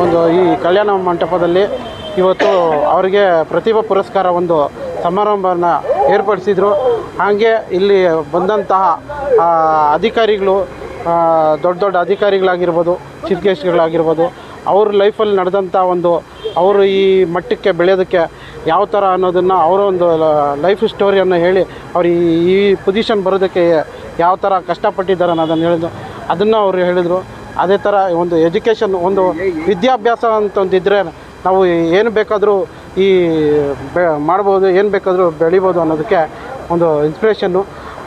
ಒಂದು ಈ ಕಲ್ಯಾಣ ಮಂಟಪದಲ್ಲಿ ಇವತ್ತು ಅವರಿಗೆ ಪ್ರತಿಭಾ ಪುರಸ್ಕಾರ ಒಂದು ಸಮಾರಂಭವನ್ನು ಏರ್ಪಡಿಸಿದರು. ಹಾಗೆ ಇಲ್ಲಿ ಬಂದಂತಹ ಅಧಿಕಾರಿಗಳು ದೊಡ್ಡ ದೊಡ್ಡ ಅಧಿಕಾರಿಗಳಾಗಿರ್ಬೋದು, ಚೀಫ್ ಗೆಸ್ಟ್ಗಳಾಗಿರ್ಬೋದು, ಅವ್ರ ಲೈಫಲ್ಲಿ ನಡೆದಂಥ ಒಂದು ಅವರು ಈ ಮಟ್ಟಕ್ಕೆ ಬೆಳೆಯೋದಕ್ಕೆ ಯಾವ ಥರ ಅನ್ನೋದನ್ನು ಅವರ ಒಂದು ಲೈಫ್ ಸ್ಟೋರಿಯನ್ನು ಹೇಳಿ ಅವ್ರು ಈ ಪೊಸಿಷನ್ ಬರೋದಕ್ಕೆ ಯಾವ ಥರ ಕಷ್ಟಪಟ್ಟಿದ್ದಾರೆ ಅನ್ನೋದನ್ನು ಹೇಳಿದ್ರು. ಅದನ್ನು ಅವರು ಹೇಳಿದರು. ಅದೇ ಥರ ಒಂದು ಎಜುಕೇಷನ್ ಒಂದು ವಿದ್ಯಾಭ್ಯಾಸ ಅಂತ ಒಂದಿದ್ರೆ ನಾವು ಏನು ಬೇಕಾದರೂ ಈ ಬೆ, ಮಾಡ್ಬೋದು, ಏನು ಬೇಕಾದರೂ ಬೆಳಿಬೋದು ಅನ್ನೋದಕ್ಕೆ ಒಂದು ಇನ್ಸ್ಪಿರೇಷನ್ನು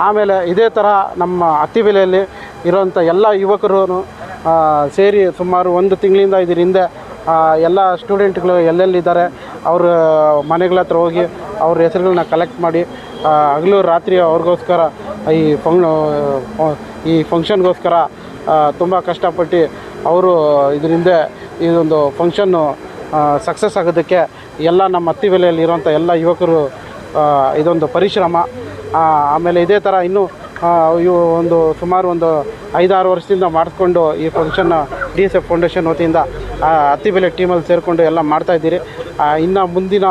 ಆಮೇಲೆ ಇದೇ ಥರ ನಮ್ಮ ಅತ್ತಿಬೆಲೆಯಲ್ಲಿ ಇರೋಂಥ ಎಲ್ಲ ಯುವಕರು ಸೇರಿ ಸುಮಾರು ಒಂದು ತಿಂಗಳಿಂದ ಇದ್ರ ಹಿಂದೆ ಎಲ್ಲ ಸ್ಟೂಡೆಂಟ್ಗಳು ಎಲ್ಲೆಲ್ಲಿದ್ದಾರೆ, ಅವ್ರ ಮನೆಗಳ ಹತ್ರ ಹೋಗಿ ಅವ್ರ ಹೆಸರುಗಳನ್ನ ಕಲೆಕ್ಟ್ ಮಾಡಿ ಹಗಲು ರಾತ್ರಿ ಅವ್ರಿಗೋಸ್ಕರ ಈ ಫಂಗ್ ಈ ಫಂಕ್ಷನ್ಗೋಸ್ಕರ ತುಂಬ ಕಷ್ಟಪಟ್ಟು ಅವರು ಇದರಿಂದ ಇದೊಂದು ಫಂಕ್ಷನ್ನು ಸಕ್ಸಸ್ ಆಗೋದಕ್ಕೆ ಎಲ್ಲ ನಮ್ಮ ಅತ್ತಿಬೆಲೆಯಲ್ಲಿ ಇರೋಂಥ ಎಲ್ಲ ಯುವಕರು ಇದೊಂದು ಪರಿಶ್ರಮ. ಆಮೇಲೆ ಇದೇ ಥರ ಇನ್ನೂ ಇವು ಒಂದು ಸುಮಾರು ಒಂದು ಐದಾರು ವರ್ಷದಿಂದ ಮಾಡಿಸ್ಕೊಂಡು ಈ ಫಂಕ್ಷನ್ನ ಡಿ ಎಸ್ ಎಫ್ ಫೌಂಡೇಶನ್ ವತಿಯಿಂದ ಅತ್ತಿ ಬೆಲೆ ಟೀಮಲ್ಲಿ ಸೇರಿಕೊಂಡು ಎಲ್ಲ ಮಾಡ್ತಾಯಿದ್ದೀರಿ ಇನ್ನು ಮುಂದಿನ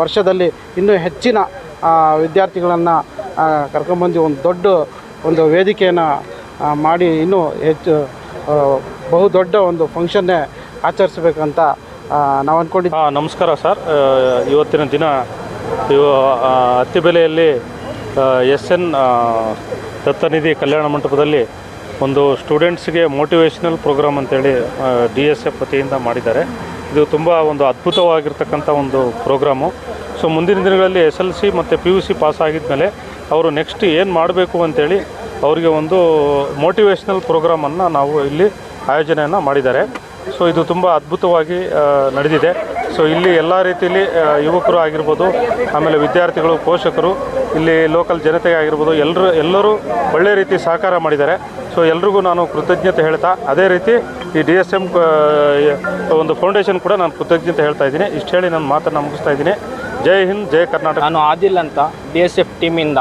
ವರ್ಷದಲ್ಲಿ ಇನ್ನೂ ಹೆಚ್ಚಿನ ವಿದ್ಯಾರ್ಥಿಗಳನ್ನು ಕರ್ಕೊಂಬಂದು ಒಂದು ದೊಡ್ಡ ಒಂದು ವೇದಿಕೆಯನ್ನು ಮಾಡಿ ಇನ್ನೂ ಹೆಚ್ಚು ಬಹುದೊಡ್ಡ ಒಂದು ಫಂಕ್ಷನ್ನೇ ಆಚರಿಸ್ಬೇಕಂತ ನಾವು ಅಂದ್ಕೊಂಡಿದ್ದೀವಿ ಹಾಂ, ನಮಸ್ಕಾರ ಸರ್. ಇವತ್ತಿನ ದಿನ ಇವ ಹತ್ತಿ ಬೆಲೆಯಲ್ಲಿ ಎಸ್ ಎನ್ ದತ್ತನಿಧಿ ಕಲ್ಯಾಣ ಮಂಟಪದಲ್ಲಿ ಒಂದು ಸ್ಟೂಡೆಂಟ್ಸ್ಗೆ ಮೋಟಿವೇಶ್ನಲ್ ಪ್ರೋಗ್ರಾಮ್ ಅಂತೇಳಿ ಡಿ ಎಸ್ ಎಫ್ ವತಿಯಿಂದ ಮಾಡಿದ್ದಾರೆ. ಇದು ತುಂಬ ಒಂದು ಅದ್ಭುತವಾಗಿರ್ತಕ್ಕಂಥ ಒಂದು ಪ್ರೋಗ್ರಾಮು. ಸೊ, ಮುಂದಿನ ದಿನಗಳಲ್ಲಿ ಎಸ್ ಎಲ್ ಸಿ ಮತ್ತು ಪಿ ಯು ಸಿ ಪಾಸ್ ಆಗಿದ್ಮೇಲೆ ಅವರು ನೆಕ್ಸ್ಟ್ ಏನು ಮಾಡಬೇಕು ಅಂತೇಳಿ ಅವರಿಗೆ ಒಂದು ಮೋಟಿವೇಶ್ನಲ್ ಪ್ರೋಗ್ರಾಮನ್ನು ನಾವು ಇಲ್ಲಿ ಆಯೋಜನೆಯನ್ನು ಮಾಡಿದ್ದಾರೆ. ಸೊ ಇದು ತುಂಬ ಅದ್ಭುತವಾಗಿ ನಡೆದಿದೆ. ಸೊ ಇಲ್ಲಿ ಎಲ್ಲ ರೀತಿಯಲ್ಲಿ ಯುವಕರು ಆಗಿರ್ಬೋದು, ಆಮೇಲೆ ವಿದ್ಯಾರ್ಥಿಗಳು, ಪೋಷಕರು, ಇಲ್ಲಿ ಲೋಕಲ್ ಜನತೆಗೆ ಆಗಿರ್ಬೋದು ಎಲ್ಲರೂ ಎಲ್ಲರೂ ಒಳ್ಳೆ ರೀತಿ ಸಹಕಾರ ಮಾಡಿದ್ದಾರೆ. ಸೊ ಎಲ್ರಿಗೂ ನಾನು ಕೃತಜ್ಞತೆ ಹೇಳ್ತಾ, ಅದೇ ರೀತಿ ಈ ಡಿ ಎಸ್ ಎಂ ಒಂದು ಫೌಂಡೇಶನ್ ಕೂಡ ನಾನು ಕೃತಜ್ಞತೆ ಹೇಳ್ತಾ ಇದ್ದೀನಿ. ಇಷ್ಟು ಹೇಳಿ ನನ್ನ ಮಾತನ್ನು ಮುಗಿಸ್ತಾ ಇದ್ದೀನಿ. ಜೈ ಹಿಂದ್, ಜೈ ಕರ್ನಾಟಕ. ನಾನು ಆದಿಲ್ ಅಂತ ಡಿ ಎಸ್ ಎಫ್ ಟೀಮಿಂದ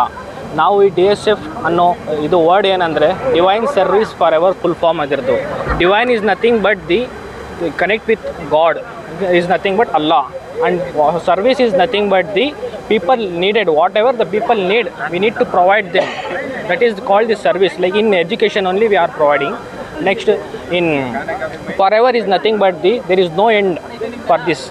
ನಾವು ಈ ಡಿ ಎಸ್ ಎಫ್ ಅನ್ನೋ ಇದು ವರ್ಡ್ ಏನಂದರೆ divine service for ever full form ಆಗಿರ್ದು. Divine is nothing but the connect with God is nothing but Allah and service is nothing but the people needed whatever the people need we need to provide them that is called the service like in education only we are providing next in for ever is nothing but the there is no end for this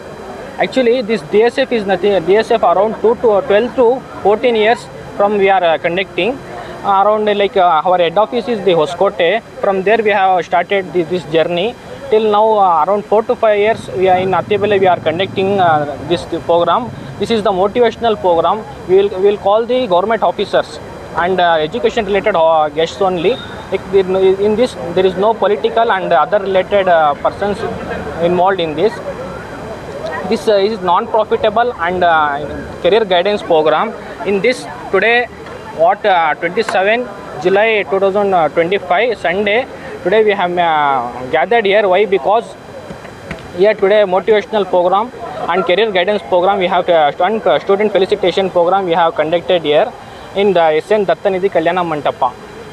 Actually, this DSF is nothing. DSF around two to 12 to 14 years from we are uh, conducting. Around like uh, our head office is the Hoskote. From there we have started this, this journey. Till now, uh, around four to five years, we are in Atibele. We are conducting this program. This is the motivational program. We will we will call the government officers and education related guests only. In this, there is no political and other related uh, persons involved in this this uh, is non-profitable and uh, career guidance program in this today what twenty seven July two thousand twenty five Sunday today we have gathered here why because here today motivational programme and career guidance programme we have stunt student felicitation programme we have conducted here in the S N Dattanidhi Kalyana Mantapa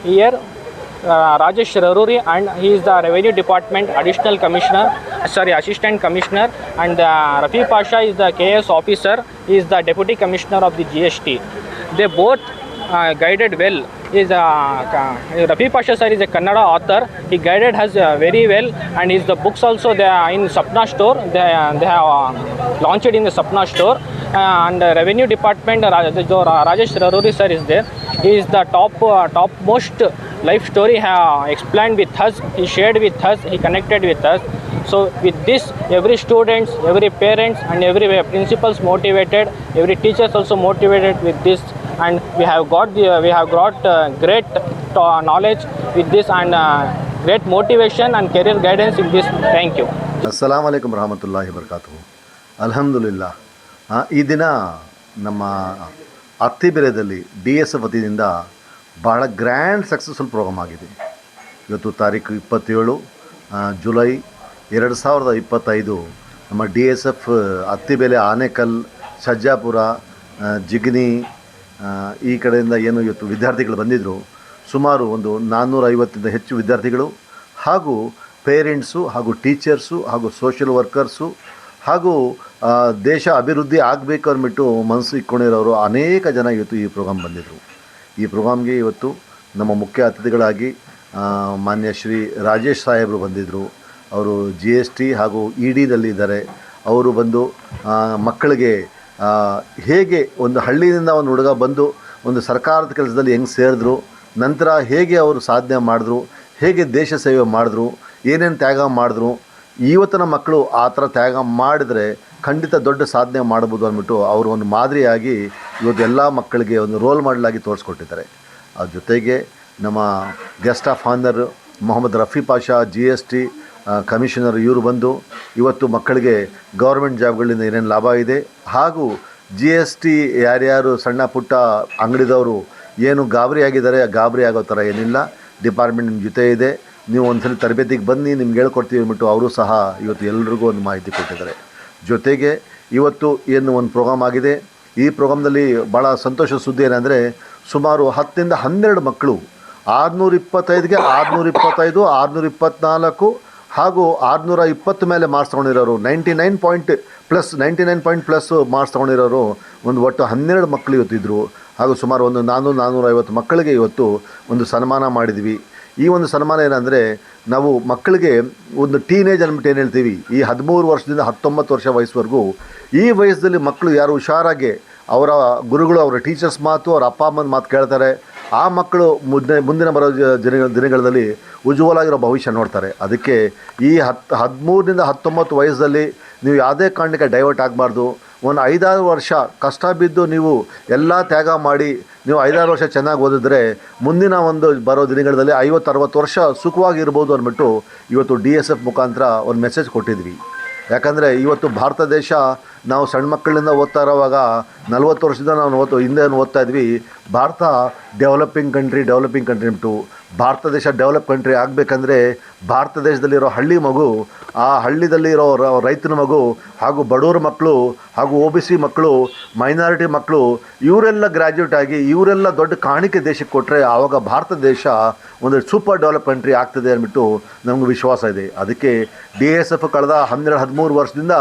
here Rajesh Raruri and he is the revenue department additional commissioner sorry assistant commissioner. And uh, Rafi Pasha is the KS officer. He is the deputy commissioner of the GST they both uh, guided well. Is uh, Rafi Pasha sir is a Kannada author. He guided us uh, very well. And his the books also they are in Sapna store. They, uh, they have uh, launched in the Sapna store. Uh, and uh, revenue department uh, Raj- Rajesh Raruri sir is there. He is the top uh, topmost life story he explain with us us he shared with he connected with us so with this every students every parents and every principals motivated every teachers also motivated with this and we have got the we have got great knowledge with this and great motivation and career guidance in this thank you Assam ವಲೈಕಮ್ ರಹಮತುಲ್ಲಾ ಬರಕಾತು ಅಲ್ಹಮ್ದುಲಿಲ್ಲ ಈ ದಿನ ನಮ್ಮ ಅತ್ತಿಬೆರೆಯಲ್ಲಿ ಡಿ ಎಸ್ ವತಿಯಿಂದ ಬಹಳ ಗ್ರ್ಯಾಂಡ್ ಸಕ್ಸಸ್ಫುಲ್ ಪ್ರೋಗ್ರಾಮ್ ಆಗಿದೆ. ಇವತ್ತು ತಾರೀಕು ಇಪ್ಪತ್ತೇಳು ಜುಲೈ ಎರಡು ಸಾವಿರದ ಇಪ್ಪತ್ತೈದು ನಮ್ಮ D S F Attibele Anekal Sarjapur Jigani ಈ ಕಡೆಯಿಂದ ಏನು ಇವತ್ತು ವಿದ್ಯಾರ್ಥಿಗಳು ಬಂದಿದ್ದರು ಸುಮಾರು ಒಂದು ನಾನ್ನೂರ ಐವತ್ತಿಂದ ಹೆಚ್ಚು ವಿದ್ಯಾರ್ಥಿಗಳು ಹಾಗೂ ಪೇರೆಂಟ್ಸು ಹಾಗೂ ಟೀಚರ್ಸು ಹಾಗೂ ಸೋಷಿಯಲ್ ವರ್ಕರ್ಸು ಹಾಗೂ ದೇಶ ಅಭಿವೃದ್ಧಿ ಆಗಬೇಕು ಅಂದ್ಬಿಟ್ಟು ಮನಸ್ಸು ಇಟ್ಕೊಂಡಿರೋರು ಅನೇಕ ಜನ ಇವತ್ತು ಈ ಪ್ರೋಗ್ರಾಮ್ ಬಂದಿದ್ದರು ಈ ಪ್ರೋಗ್ರಾಮ್ಗೆ ಇವತ್ತು ನಮ್ಮ ಮುಖ್ಯ ಅತಿಥಿಗಳಾಗಿ ಮಾನ್ಯ ಶ್ರೀ ರಾಜೇಶ್ ಸಾಹೇಬರು ಬಂದಿದ್ದರು ಅವರು ಜಿ ಎಸ್ ಟಿ ಹಾಗೂ ಇ ಡಿದಲ್ಲಿದ್ದಾರೆ ಅವರು ಬಂದು ಮಕ್ಕಳಿಗೆ ಹೇಗೆ ಒಂದು ಹಳ್ಳಿಯಿಂದ ಒಂದು ಹುಡುಗ ಬಂದು ಒಂದು ಸರ್ಕಾರದ ಕೆಲಸದಲ್ಲಿ ಹೆಂಗೆ ಸೇರಿದ್ರು, ನಂತರ ಹೇಗೆ ಅವರು ಸಾಧನೆ ಮಾಡಿದ್ರು, ಹೇಗೆ ದೇಶ ಸೇವೆ ಮಾಡಿದ್ರು, ಏನೇನು ತ್ಯಾಗ ಮಾಡಿದ್ರು ಇವತ್ತಿನ ಮಕ್ಕಳು ಆ ಥರ ತ್ಯಾಗ ಮಾಡಿದರೆ ಖಂಡಿತ ದೊಡ್ಡ ಸಾಧನೆ ಮಾಡ್ಬೋದು ಅಂದ್ಬಿಟ್ಟು ಅವರು ಒಂದು ಮಾದರಿಯಾಗಿ ಇವತ್ತು ಎಲ್ಲ ಮಕ್ಕಳಿಗೆ ಒಂದು ರೋಲ್ ಮಾಡಲಾಗಿ ತೋರಿಸ್ಕೊಟ್ಟಿದ್ದಾರೆ. ಅದ್ರ ಜೊತೆಗೆ ನಮ್ಮ guest of honour Mohammed Rafi Pasha G S T commissioner ಇವರು ಬಂದು ಇವತ್ತು ಮಕ್ಕಳಿಗೆ ಗೌರ್ಮೆಂಟ್ ಜಾಬ್ಗಳಿಂದ ಏನೇನು ಲಾಭ ಇದೆ ಹಾಗೂ ಜಿ ಎಸ್ ಟಿ ಯಾರ್ಯಾರು ಸಣ್ಣ ಪುಟ್ಟ ಅಂಗಡಿದವರು ಏನು ಗಾಬರಿ ಆಗಿದ್ದಾರೆ ಗಾಬರಿ ಆಗೋ ಥರ ಏನಿಲ್ಲ. ಡಿಪಾರ್ಟ್ಮೆಂಟ್ ನಿಮ್ಮ ಜೊತೆ ಇದೆ. ನೀವು ಒಂದ್ಸಲ ತರಬೇತಿಗೆ ಬನ್ನಿ, ನಿಮ್ಗೆ ಹೇಳ್ಕೊಡ್ತೀವಿ ಅಂದ್ಬಿಟ್ಟು ಅವರು ಸಹ ಇವತ್ತು ಎಲ್ರಿಗೂ ಒಂದು ಮಾಹಿತಿ ಕೊಟ್ಟಿದ್ದಾರೆ. ಜೊತೆಗೆ ಇವತ್ತು ಏನು ಒಂದು ಪ್ರೋಗ್ರಾಮ್ ಆಗಿದೆ, ಈ ಪ್ರೋಗ್ರಾಮ್ನಲ್ಲಿ ಭಾಳ ಸಂತೋಷದ ಸುದ್ದಿ ಏನಂದರೆ, ಸುಮಾರು ಹತ್ತರಿಂದ ಹನ್ನೆರಡು ಮಕ್ಕಳು ಆರುನೂರ ಇಪ್ಪತ್ತೈದಿಗೆ ಆರುನೂರ ಇಪ್ಪತ್ತೈದು ಆರುನೂರ ಇಪ್ಪತ್ತ್ನಾಲ್ಕು ಹಾಗೂ ಆರುನೂರ ಇಪ್ಪತ್ತು ಮೇಲೆ marks ತೊಗೊಂಡಿರೋರು, ninety nine point plus ninety nine point plus marks ತೊಗೊಂಡಿರೋರು ಒಂದು ಒಟ್ಟು ಹನ್ನೆರಡು ಮಕ್ಕಳು ಇವತ್ತಿದ್ದರು ಹಾಗೂ ಸುಮಾರು ಒಂದು ನಾನ್ನೂರು ನಾನ್ನೂರ ಐವತ್ತು ಮಕ್ಕಳಿಗೆ ಇವತ್ತು ಒಂದು ಸನ್ಮಾನ ಮಾಡಿದ್ವಿ. ಈ ಒಂದು ಸನ್ಮಾನ ಏನಂದರೆ ನಾವು ಮಕ್ಕಳಿಗೆ ಒಂದು ಟೀನೇಜ್ ಅಂದ್ಬಿಟ್ಟು ಏನು ಹೇಳ್ತೀವಿ? ಈ ಹದಿಮೂರು ವರ್ಷದಿಂದ ಹತ್ತೊಂಬತ್ತು ವರ್ಷ ವಯಸ್ಸುವರೆಗೂ ಈ ವಯಸ್ಸಲ್ಲಿ ಮಕ್ಕಳು ಯಾರು ಹುಷಾರಾಗಿ ಅವರ ಗುರುಗಳು, ಅವರ ಟೀಚರ್ಸ್ ಮಾತು, ಅವರ ಅಪ್ಪ ಅಮ್ಮನ ಮಾತು ಕೇಳ್ತಾರೆ. ಆ ಮಕ್ಕಳು ಮುಂದೆ, ಮುಂದಿನ ಬರೋ ದಿನ ದಿನಗಳಲ್ಲಿ ಉಜ್ವಲಾಗಿರೋ ಭವಿಷ್ಯ ನೋಡ್ತಾರೆ. ಅದಕ್ಕೆ ಈ ಹತ್ತು ಹದಿಮೂರರಿಂದ ಹತ್ತೊಂಬತ್ತು ವಯಸ್ಸಲ್ಲಿ ನೀವು ಯಾವುದೇ ಕಾರಣಕ್ಕೆ ಡೈವರ್ಟ್ ಆಗಬಾರ್ದು. ಒಂದು ಐದಾರು ವರ್ಷ ಕಷ್ಟ ಬಿದ್ದು ನೀವು ಎಲ್ಲ ತ್ಯಾಗ ಮಾಡಿ ನೀವು ಐದಾರು ವರ್ಷ ಚೆನ್ನಾಗಿ ಓದಿದ್ರೆ ಮುಂದಿನ ಒಂದು ಬರೋ ದಿನಗಳಲ್ಲಿ ಐವತ್ತು ಅರವತ್ತು ವರ್ಷ ಸುಖವಾಗಿರ್ಬೋದು ಅಂದ್ಬಿಟ್ಟು ಇವತ್ತು ಡಿ ಎಸ್ ಎಫ್ ಮುಖಾಂತರ ಒಂದು ಮೆಸೇಜ್ ಕೊಟ್ಟಿದ್ವಿ. ಯಾಕಂದರೆ ಇವತ್ತು ಭಾರತ ದೇಶ ನಾವು ಸಣ್ಣ ಮಕ್ಕಳಿಂದ ಓದ್ತಾ ಇರೋವಾಗ ನಲ್ವತ್ತು ವರ್ಷದಿಂದ ನಾವು ಓದ್ತು ಹಿಂದೆ ಓದ್ತಾ ಇದ್ವಿ, Bharat developing country developing country ಉಂಟು ಭಾರತ ದೇಶ ಡೆವಲಪ್ ಕಂಟ್ರಿ ಆಗಬೇಕಂದ್ರೆ ಭಾರತ ದೇಶದಲ್ಲಿರೋ ಹಳ್ಳಿ ಮಗು, ಆ ಹಳ್ಳಿದಲ್ಲಿರೋ ರೈತನ ಮಗು, ಹಾಗೂ ಬಡವರ ಮಕ್ಕಳು ಹಾಗೂ ಒ ಬಿ ಸಿ ಮಕ್ಕಳು ಮೈನಾರಿಟಿ ಮಕ್ಕಳು ಇವರೆಲ್ಲ ಗ್ರ್ಯಾಜುಯೇಟ್ ಆಗಿ, ಇವರೆಲ್ಲ ದೊಡ್ಡ ಕಾಣಿಕೆ ದೇಶಕ್ಕೆ ಕೊಟ್ಟರೆ ಆವಾಗ ಭಾರತ ದೇಶ ಒಂದು ಸೂಪರ್ ಡೆವಲಪ್ ಕಂಟ್ರಿ ಆಗ್ತದೆ ಅಂದ್ಬಿಟ್ಟು ನಮಗೆ ವಿಶ್ವಾಸ ಇದೆ. ಅದಕ್ಕೆ ಡಿ ಎಸ್ ಎಫ್ ಕಳೆದ ಹನ್ನೆರಡು ಹದಿಮೂರು ವರ್ಷದಿಂದ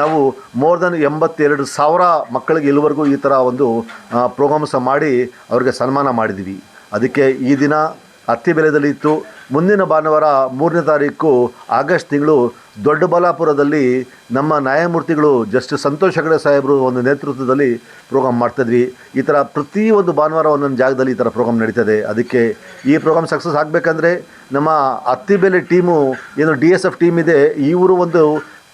ನಾವು ಮೋರ್ ದೆನ್ ಎಂಬತ್ತೆರಡು ಸಾವಿರ ಮಕ್ಕಳಿಗೆ ಇಲ್ಲಿವರೆಗೂ ಈ ಥರ ಒಂದು ಪ್ರೋಗ್ರಾಮ್ಸ್ ಮಾಡಿ ಅವ್ರಿಗೆ ಸನ್ಮಾನ ಮಾಡಿದ್ವಿ. ಅದಕ್ಕೆ ಈ ದಿನ ಅತ್ತಿಬೆಲೆದಲ್ಲಿ ಇತ್ತು. ಮುಂದಿನ ಭಾನುವಾರ ಮೂರನೇ ತಾರೀಕು ಆಗಸ್ಟ್ ತಿಂಗಳು ದೊಡ್ಡಬಲ್ಲಾಪುರದಲ್ಲಿ ನಮ್ಮ ನ್ಯಾಯಮೂರ್ತಿಗಳು ಜಸ್ಟಿಸ್ ಸಂತೋಷ್ ಹೆಗಡೆ ಸಾಹೇಬರು ಒಂದು ನೇತೃತ್ವದಲ್ಲಿ ಪ್ರೋಗ್ರಾಮ್ ಮಾಡ್ತಿದ್ವಿ ಈ ಥರ ಪ್ರತಿಯೊಂದು ಭಾನುವಾರ ಒಂದೊಂದು ಜಾಗದಲ್ಲಿ ಈ ಥರ ಪ್ರೋಗ್ರಾಮ್ ನಡೀತದೆ. ಅದಕ್ಕೆ ಈ ಪ್ರೋಗ್ರಾಮ್ ಸಕ್ಸಸ್ ಆಗಬೇಕಂದ್ರೆ ನಮ್ಮ ಅತ್ತಿಬೆಲೆ ಟೀಮು ಏನು ಡಿ ಎಸ್ ಎಫ್ ಟೀಮ್ ಇದೆ ಇವರು ಒಂದು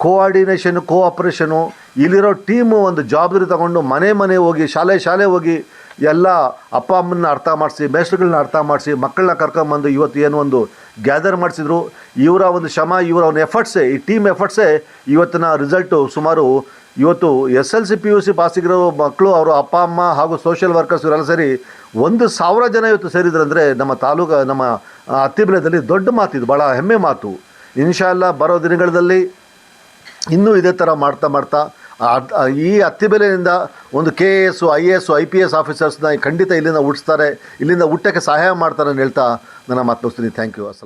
ಕೋಆರ್ಡಿನೇಷನು ಕೋಆಪ್ರೇಷನು ಇಲ್ಲಿರೋ ಟೀಮು ಒಂದು ಜವಾಬ್ದಾರಿ ತಗೊಂಡು ಮನೆ ಮನೆ ಹೋಗಿ, ಶಾಲೆ ಶಾಲೆ ಹೋಗಿ ಎಲ್ಲ ಅಪ್ಪ ಅಮ್ಮನ ಅರ್ಥ ಮಾಡಿಸಿ ಮೇಸ್ಟ್ರುಗಳನ್ನ ಅರ್ಥ ಮಾಡಿಸಿ, ಮಕ್ಕಳನ್ನ ಕರ್ಕೊಂಬಂದು ಇವತ್ತು ಏನು ಒಂದು ಗ್ಯಾದರ್ ಮಾಡಿಸಿದ್ರು. ಇವರ ಒಂದು ಶ್ರಮ, ಇವರ ಒಂದು ಎಫರ್ಟ್ಸೇ ಈ ಟೀಮ್ ಎಫರ್ಟ್ಸೇ ಇವತ್ತಿನ ರಿಸಲ್ಟು ಸುಮಾರು ಇವತ್ತು S L C P U C ಪಾಸಿಗಿರೋ ಮಕ್ಕಳು ಅವರು ಅಪ್ಪ, ಅಮ್ಮ ಹಾಗೂ ಸೋಷಿಯಲ್ ವರ್ಕರ್ಸ್ ಇವರೆಲ್ಲ ಸೇರಿ ಒಂದು ಸಾವಿರ ಜನ ಇವತ್ತು ಸೇರಿದ್ರಂದರೆ ನಮ್ಮ ತಾಲೂಕು, ನಮ್ಮ ಅತ್ತಿಬೆಲೆದಲ್ಲಿ ದೊಡ್ಡ ಮಾತಿದು ಭಾಳ ಹೆಮ್ಮೆ ಮಾತು. ಇನ್ಶಾಲ್ಲ ಬರೋ ದಿನಗಳಲ್ಲಿ ಇನ್ನೂ ಇದೇ ಥರ ಮಾಡ್ತಾ ಮಾಡ್ತಾ ಈ ಅತ್ತಿಬೆಲೆಯಿಂದ ಒಂದು K A S I A S I P S ಆಫೀಸರ್ಸ್ನ ಖಂಡಿತ ಇಲ್ಲಿಂದ ಹುಟ್ಟಿಸ್ತಾರೆ ಇಲ್ಲಿಂದ ಹುಟ್ಟಕ್ಕೆ ಸಹಾಯ ಮಾಡ್ತಾರೆ ಅಂತ ಹೇಳ್ತಾ ನನ್ನ ಮಾತು ಮುಗಿಸ್ತೀನಿ ಥ್ಯಾಂಕ್ ಯು ಅಸಲಾಮ್